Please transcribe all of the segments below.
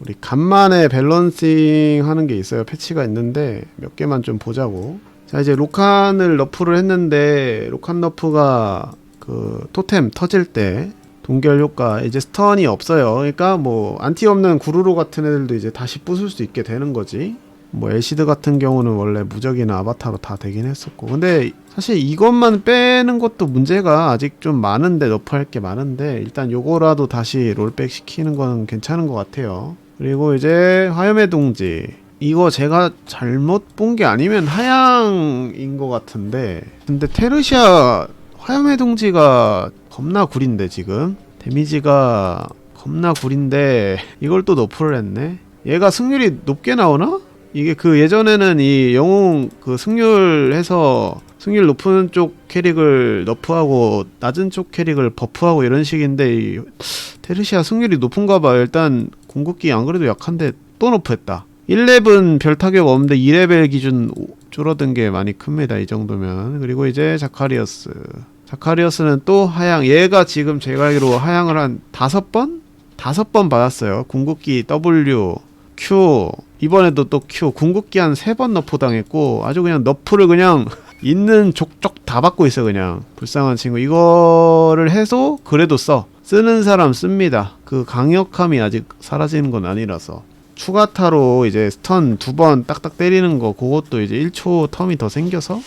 우리 간만에 밸런싱 하는 게 있어요. 패치가 있는데 몇 개만 좀 보자고. 자 이제 로칸을 너프를 했는데 로칸 너프가 그 토템 터질 때 동결 효과 이제 스턴이 없어요. 그러니까 뭐 안티 없는 구루루 같은 애들도 이제 다시 부술 수 있게 되는 거지. 뭐 에시드 같은 경우는 원래 무적이나 아바타로 다 되긴 했었고 근데 사실 이것만 빼는 것도 문제가 아직 좀 많은데 너프할 게 많은데 일단 요거라도 다시 롤백 시키는 건 괜찮은 것 같아요 그리고 이제 화염의 동지. 이거 제가 잘못 본 게 아니면 하양인 것 같은데. 근데 테르시아 화염의 동지가 겁나 구린데 지금. 데미지가 겁나 구린데 이걸 또 너프를 했네. 얘가 승률이 높게 나오나? 이게 그 예전에는 이 영웅 그 승률 해서 승률 높은 쪽 캐릭을 너프하고 낮은 쪽 캐릭을 버프하고 이런 식인데 이 테르시아 승률이 높은가 봐. 일단 궁극기 안 그래도 약한데 또 너프했다. 1렙은 별 타격 없는데 2레벨 기준 오- 줄어든 게 많이 큽니다. 이 정도면. 그리고 이제 자카리어스. 자카리어스는 또 하향. 얘가 지금 제가 알기로 하향을 한 다섯 번? 다섯 번 받았어요. 궁극기 W, Q, 이번에도 또 Q 궁극기 한 세 번 너프 당했고 아주 그냥 너프를 그냥 있는 족족 다 받고 있어 그냥 불쌍한 친구 이거를 해서 그래도 써 쓰는 사람 씁니다. 그 강력함이 아직 사라지는 건 아니라서. 추가타로 이제 스턴 두 번 딱딱 때리는 거 그것도 이제 1초 텀이 더 생겨서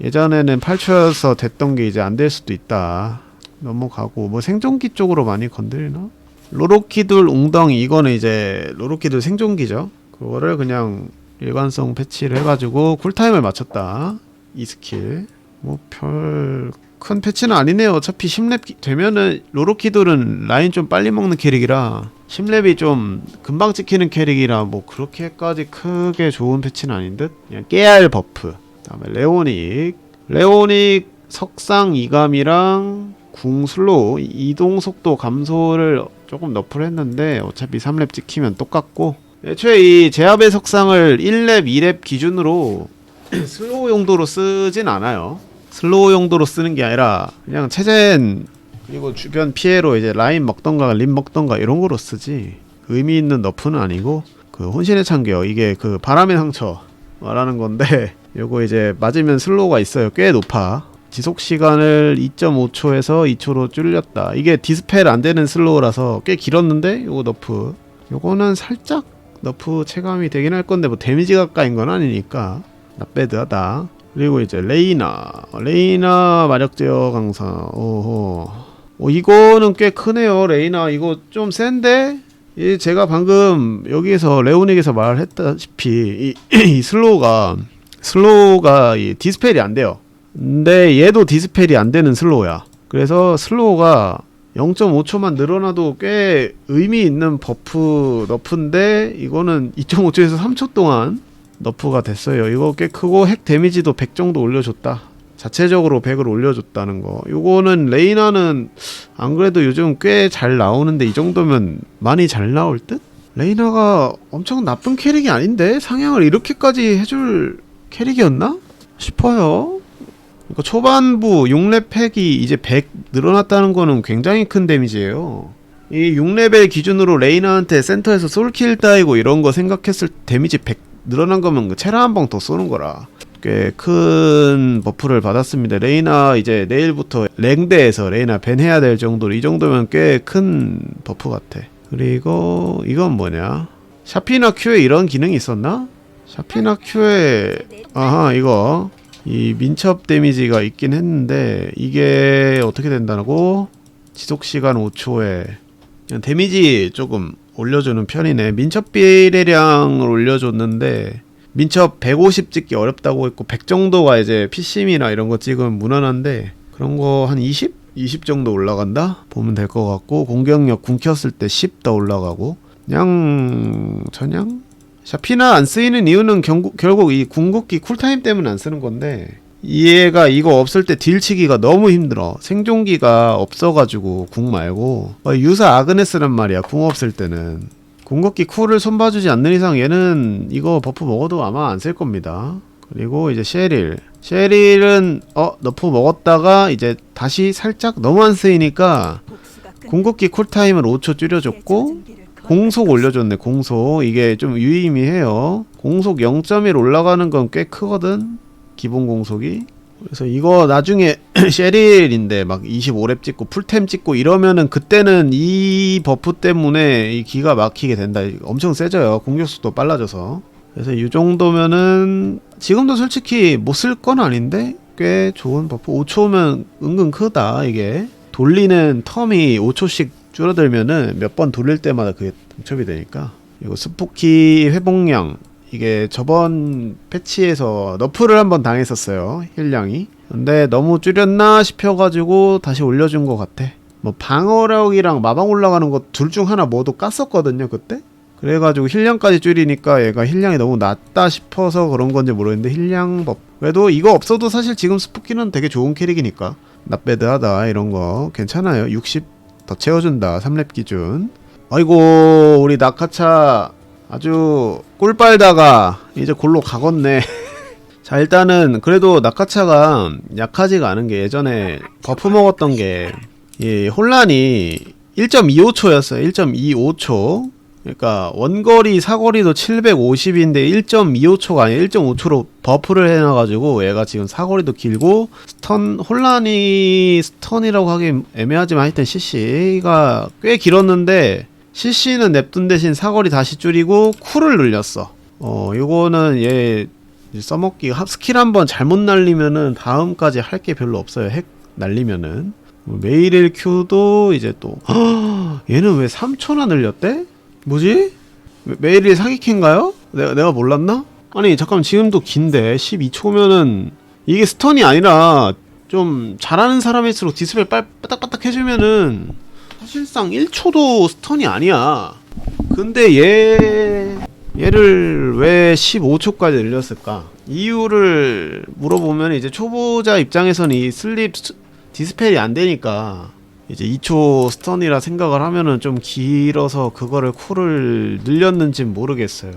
예전에는 8초여서 됐던 게 이제 안 될 수도 있다. 넘어가고. 뭐 생존기 쪽으로 많이 건드리나? 로로키둘 웅덩이. 이거는 이제 로로키둘 생존기죠. 그거를 그냥 일관성 패치를 해가지고 쿨타임을 맞췄다. 이 스킬. 뭐 별 큰 패치는 아니네요. 어차피 10렙 기- 되면은 로로키돌은 라인 좀 빨리 먹는 캐릭이라 10렙이 좀 금방 찍히는 캐릭이라 뭐 그렇게까지 크게 좋은 패치는 아닌 듯. 그냥 깨알 버프. 그다음에 레오닉. 레오닉 석상 이감이랑 궁 슬로우 이동 속도 감소를 조금 너프를 했는데 어차피 3렙 찍히면 똑같고. 애초에 이 제압의 석상을 1렙, 2렙 기준으로 슬로우 용도로 쓰진 않아요. 슬로우 용도로 쓰는 게 아니라 그냥 체젠 그리고 주변 피해로 이제 라인 먹던가 림 먹던가 이런 거로 쓰지. 의미 있는 너프는 아니고 그 혼신의 창기요. 이게 그 바람의 상처 말하는 건데 요거 이제 맞으면 슬로우가 있어요. 꽤 높아. 지속 시간을 2.5초에서 2초로 줄였다. 이게 디스펠 안 되는 슬로우라서 꽤 길었는데 요거 너프. 요거는 살짝 너프 체감이 되긴 할 건데 뭐 데미지 가까인 건 아니니까 나배드하다 그리고 이제 레이나 레이나 마력 제어 강사. 오호. 오 이거는 꽤 크네요 레이나. 이거 좀 센데? 이 제가 방금 여기에서 레오닉에서 말했다시피 이, 이 슬로우가 슬로우가 이 디스펠이 안 돼요. 근데 얘도 디스펠이 안 되는 슬로우야. 그래서 슬로우가 0.5초만 늘어나도 꽤 의미 있는 버프 너프인데 이거는 2.5초에서 3초 동안 너프가 됐어요. 이거 꽤 크고 핵 데미지도 100 정도 올려줬다. 자체적으로 100을 올려줬다는 거. 이거는 레이나는 안 그래도 요즘 꽤 잘 나오는데 이 정도면 많이 잘 나올 듯? 레이나가 엄청 나쁜 캐릭이 아닌데 상향을 이렇게까지 해줄 캐릭이었나 싶어요. 이거 초반부 6렙 팩이 이제 100 늘어났다는 거는 굉장히 큰 데미지예요. 이 6레벨 기준으로 레이나한테 센터에서 솔킬 따이고 이런 거 생각했을 때 데미지 100 늘어난 거면 그 체라 한 방 더 쏘는 거라. 꽤 큰 버프를 받았습니다. 레이나 이제 내일부터 랭대에서 레이나 밴 해야 될 정도로 이 정도면 꽤 큰 버프 같아. 그리고 이건 뭐냐? 샤피나 큐에 이런 기능이 있었나? 샤피나 큐에 아하 이거 이 민첩 데미지가 있긴 했는데 이게 어떻게 된다고? 지속 시간 5초에 그냥 데미지 조금 올려주는 편이네. 민첩 비례량을 올려줬는데 민첩 150 찍기 어렵다고 했고 100 정도가 이제 PCM이나 이런 거 찍으면 무난한데 그런 거 한 20? 20 정도 올라간다? 보면 될 것 같고 공격력 궁 켰을 때 10 더 올라가고 그냥 전향? 샤피나 안 쓰이는 이유는 경구, 결국 이 궁극기 쿨타임 때문에 안 쓰는 건데 얘가 이거 없을 때 딜치기가 너무 힘들어. 생존기가 없어가지고 궁 말고. 어, 유사 아그네스란 말이야 궁 없을 때는. 궁극기 쿨을 손봐주지 않는 이상 얘는 이거 버프 먹어도 아마 안 쓸 겁니다. 그리고 이제 셰릴. 셰릴은 어 너프 먹었다가 이제 다시 살짝 너무 안 쓰이니까 궁극기 쿨타임을 5초 줄여줬고 공속 올려줬네 공속. 이게 좀 유의미해요. 공속 0.1 올라가는 건 꽤 크거든 기본 공속이. 그래서 이거 나중에 셰릴인데 막 25렙 찍고 풀템 찍고 이러면은 그때는 이 버프 때문에 이 기가 막히게 된다. 엄청 세져요. 공격 속도 빨라져서. 그래서 이 정도면은 지금도 솔직히 못 쓸 건 아닌데 꽤 좋은 버프. 5초면 은근 크다 이게. 돌리는 텀이 5초씩 줄어들면은 몇 번 돌릴 때마다 그게 등첩이 되니까. 이거 스포키 회복량 이게 저번 패치에서 너프를 한번 당했었어요 힐량이. 근데 너무 줄였나 싶어가지고 다시 올려준 것 같아. 뭐 방어력이랑 마방 올라가는 것 둘 중 하나 모두 깠었거든요 그때? 그래가지고 힐량까지 줄이니까 얘가 힐량이 너무 낮다 싶어서 그런 건지 모르겠는데 힐량 법. 그래도 이거 없어도 사실 지금 스포키는 되게 좋은 캐릭이니까. 낫배드하다 이런 거. 괜찮아요. 60 더 채워준다 3렙 기준. 아이고 우리 낙하차 아주 꿀 빨다가 이제 골로 가겄네. 자 일단은 그래도 낙하차가 약하지가 않은 게 예전에 버프 먹었던 게이 혼란이 1.25초였어요. 1.25초. 그러니까 원거리 사거리도 750인데 1.25초가 아니라 1.5초로 버프를 해놔가지고 얘가 지금 사거리도 길고 스턴 혼란이 스턴이라고 하기 애매하지만 하여튼 CC가 꽤 길었는데 CC는 냅둔 대신 사거리 다시 줄이고 쿨을 늘렸어 어 요거는 얘 써먹기 하- 스킬 한번 잘못 날리면은 다음까지 할 게 별로 없어요 핵 날리면은 메일일 큐도 이제 또 얘는 왜 3초나 늘렸대? 뭐지? 메- 메일일 사기캔가요? 내가 내가 몰랐나? 아니 잠깐 지금도 긴데 12초면은 이게 스턴이 아니라 좀 잘하는 사람일수록 디스플레이 빨 빠딱빠딱 해주면은 사실상 1초도 스턴이 아니야. 근데 얘 얘를 왜 15초까지 늘렸을까? 이유를 물어보면 이제 초보자 입장에서는 이 슬립 스- 디스펠이 안 되니까 이제 2초 스턴이라 생각을 하면은 좀 길어서 그거를 쿨을 늘렸는진 모르겠어요.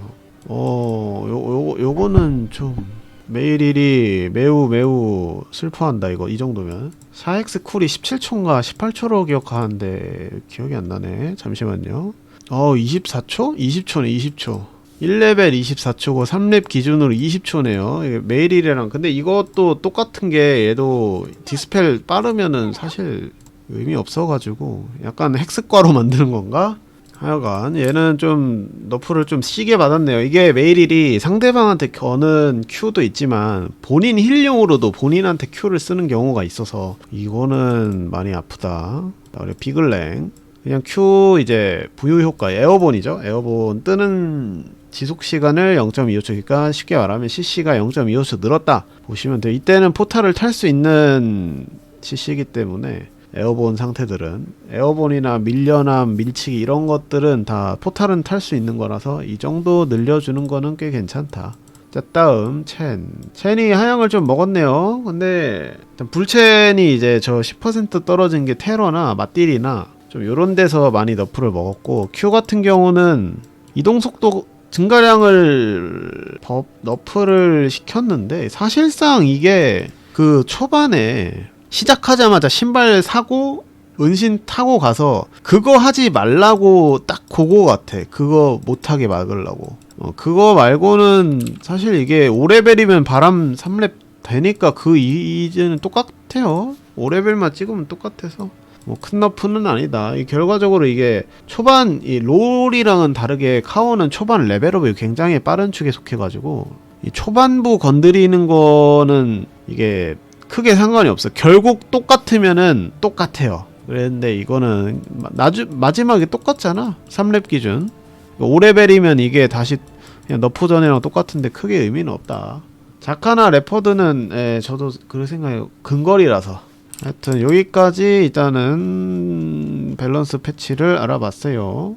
어, 요, 요, 요거는 좀 메일일이 매우 매우 슬퍼한다 이거. 이 정도면. 4X 쿨이 17초인가 18초로 기억하는데 기억이 안 나네. 잠시만요. 어 24초? 20초네 20초. 1레벨 24초고 3렙 기준으로 20초네요. 이게 메일일이랑. 근데 이것도 똑같은 게 얘도 디스펠 빠르면은 사실 의미 없어가지고 약간 헥스과로 만드는 건가? 하여간 얘는 좀 너프를 좀 시게 받았네요. 이게 메일일이 상대방한테 거는 큐도 있지만 본인 힐용으로도 본인한테 큐를 쓰는 경우가 있어서 이거는 많이 아프다. 그리고 비글랭 그냥 큐 이제 부유 효과 에어본이죠. 에어본 뜨는 지속 시간을 0.25초 그러니까 쉽게 말하면 CC가 0.25초 늘었다 보시면 돼요. 이때는 포탈을 탈 수 있는 CC이기 때문에 에어본 상태들은 에어본이나 밀려남, 밀치기 이런 것들은 다 포탈은 탈 수 있는 거라서 이 정도 늘려주는 거는 꽤 괜찮다. 자 다음 첸 첸이 하향을 좀 먹었네요 근데 불첸이 이제 저 10% 떨어진 게 테러나 맞딜이나 좀 요런 데서 많이 너프를 먹었고 큐 같은 경우는 이동 속도 증가량을 법 너프를 시켰는데 사실상 이게 그 초반에 시작하자마자 신발 사고 은신 타고 가서 그거 하지 말라고 딱 그거 같아. 그거 못하게 막으려고. 어, 그거 말고는 사실 이게 5레벨이면 바람 3렙 되니까 그 이- 이제는 똑같아요. 5레벨만 찍으면 똑같아서. 뭐 큰 너프는 아니다. 이 결과적으로 이게 초반 이 롤이랑은 다르게 카오는 초반 레벨업이 굉장히 빠른 축에 속해가지고 이 초반부 건드리는 거는 이게 크게 상관이 없어. 결국 똑같으면은 똑같아요. 그랬는데 이거는 마- 나주, 마지막에 똑같잖아. 3렙 기준. 5레벨이면 이게 다시 그냥 너프 전이랑 똑같은데 크게 의미는 없다. 자카나 레퍼드는 예, 저도 그렇게 생각해요. 근거리라서. 하여튼 여기까지 일단은 밸런스 패치를 알아봤어요.